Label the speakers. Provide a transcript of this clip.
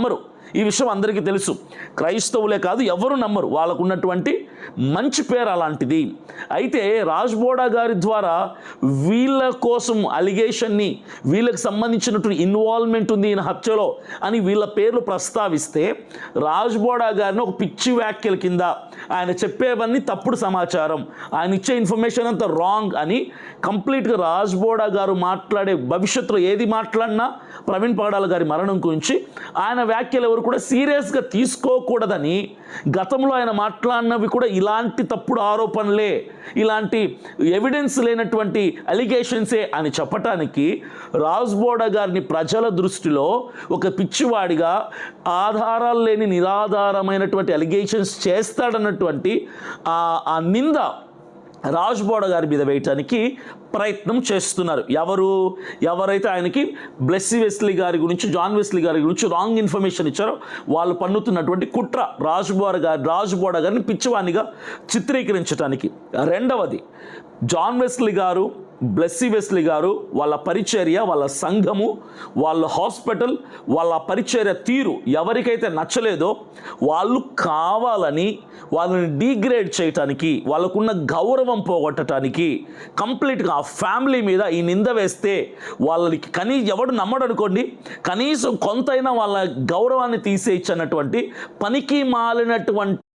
Speaker 1: నమ్మరు ఈ విషయం అందరికీ తెలుసు. క్రైస్తవులే కాదు ఎవరు నమ్మరు. వాళ్ళకు ఉన్నటువంటి మంచి పేరు అలాంటిది. అయితే రాజ్బోడా గారి ద్వారా వీళ్ళ కోసం అలిగేషన్ని వీళ్ళకి సంబంధించినటువంటి ఇన్వాల్వ్మెంట్ ఉంది ఈయన హత్యలో అని వీళ్ళ పేర్లు ప్రస్తావిస్తే రాజ్ బోడా గారిని ఒక పిచ్చి వ్యాఖ్యల కింద ఆయన చెప్పేవన్నీ తప్పుడు సమాచారం. ఆయన ఇచ్చే ఇన్ఫర్మేషన్ అంతా రాంగ్ అని కంప్లీట్గా రాజ్ బోడా గారు మాట్లాడే భవిష్యత్తులో ఏది మాట్లాడినా ప్రవీణ్ పగడాల గారి మరణం గురించి ఆయన వ్యాఖ్యలు ఎవరు కూడా సీరియస్గా తీసుకోకూడదని గతంలో ఆయన మాట్లాడినవి కూడా ఇలాంటి తప్పుడు ఆరోపణలే ఇలాంటి ఎవిడెన్స్ లేనటువంటి అలిగేషన్సే అని చెప్పటానికి రాజ్బోడా గారిని ప్రజల దృష్టిలో ఒక పిచ్చివాడిగా ఆధారాలు లేని నిరాధారమైనటువంటి అలిగేషన్స్ చేస్తాడన్నటువంటి ఆ నింద రాజ్ బోడ గారి మీద వేయటానికి ప్రయత్నం చేస్తున్నారు. ఎవరు? ఎవరైతే ఆయనకి బ్లెస్సీ వెస్లీ గారి గురించి జాన్ వెస్లీ గారి గురించి రాంగ్ ఇన్ఫర్మేషన్ ఇచ్చారో వాళ్ళు పన్నుతున్నటువంటి కుట్ర రాజ్ బోడ గారి రాజ్ బోడ గారిని పిచ్చివాణిగా చిత్రీకరించడానికి రెండవది జాన్ వెస్లీ గారు బ్లెస్సీ వెస్లీ గారు వాళ్ళ పరిచర్య వాళ్ళ సంఘము వాళ్ళ హాస్పిటల్ వాళ్ళ పరిచర్య తీరు ఎవరికైతే నచ్చలేదో వాళ్ళు కావాలని వాళ్ళని డీగ్రేడ్ చేయటానికి వాళ్ళకున్న గౌరవం పోగొట్టడానికి కంప్లీట్గా ఆ ఫ్యామిలీ మీద ఈ నింద వేస్తే వాళ్ళకి కనీ ఎవడు నమ్మడు అనుకోండి కనీసం కొంతైనా వాళ్ళ గౌరవాన్ని తీసేయచ్చన్నటువంటి పనికి మాలినటువంటి